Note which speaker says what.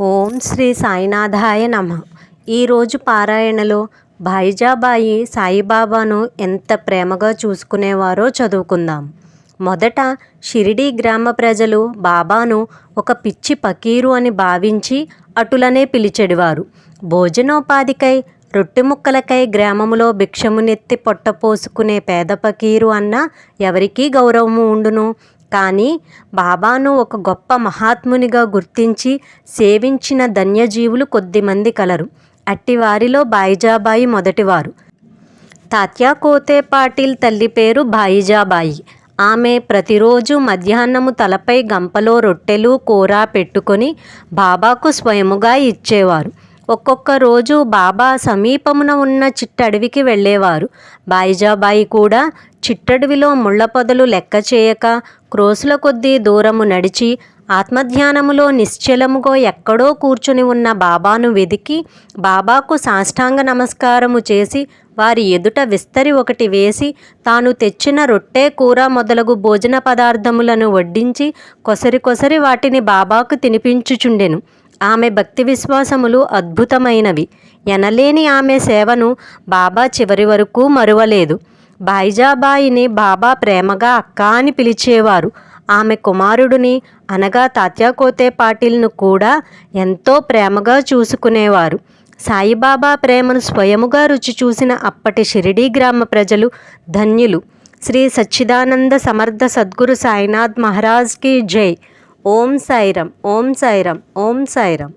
Speaker 1: ఓం శ్రీ సాయినాథాయ నమ. ఈరోజు పారాయణలో భాయిజాబాయి సాయిబాబాను ఎంత ప్రేమగా చూసుకునేవారో చదువుకుందాం. మొదట షిరిడీ గ్రామ ప్రజలు బాబాను ఒక పిచ్చి పకీరు అని భావించి అటులనే పిలిచెడివారు. భోజనోపాధికై రొట్టె ముక్కలకై గ్రామములో భిక్షమునెత్తి పొట్టపోసుకునే పేద పకీరు అన్న ఎవరికీ గౌరవము ఉండును? కానీ బాబాను ఒక గొప్ప మహాత్మునిగా గుర్తించి సేవించిన ధన్యజీవులు కొద్దిమంది కలరు. అట్టివారిలో బాయిజాబాయి మొదటివారు. తాత్యా కోతే పాటిల్ తల్లి పేరు బాయిజాబాయి. ఆమె ప్రతిరోజు మధ్యాహ్నము తలపై గంపలో రొట్టెలు కూర పెట్టుకొని బాబాకు స్వయముగా ఇచ్చేవారు. ఒక్కొక్క రోజు బాబా సమీపమున ఉన్న చిట్టడవికి వెళ్ళేవారు. బాయిజాబాయి కూడా చిట్టడవిలో ముళ్ళపొదలు లెక్క చేయక క్రోసుల కొద్దీ దూరము నడిచి ఆత్మధ్యానములో నిశ్చలముగా ఎక్కడో కూర్చుని ఉన్న బాబాను వెదికి బాబాకు సాష్టాంగ నమస్కారము చేసి వారి ఎదుట విస్తరి ఒకటి వేసి తాను తెచ్చిన రొట్టె కూర మొదలగు భోజన పదార్థములను వడ్డించి కొసరి కొసరి వాటిని బాబాకు తినిపించుచుండెను. ఆమె భక్తి విశ్వాసములు అద్భుతమైనవి. ఎనలేని ఆమె సేవను బాబా చివరి వరకు మరువలేదు. బైజాబాయిని బాబా ప్రేమగా అక్క అని పిలిచేవారు. ఆమె కుమారుడిని అనగా తాత్యాకోతే పాటిల్ను కూడా ఎంతో ప్రేమగా చూసుకునేవారు. సాయిబాబా ప్రేమను స్వయముగా రుచి చూసిన అప్పటి షిరిడీ గ్రామ ప్రజలు ధన్యులు. శ్రీ సచ్చిదానంద సమర్థ సద్గురు సాయినాథ్ మహారాజ్కి జై. ఓం సాయిరం ఓం సాయిరం ఓం సాయిరం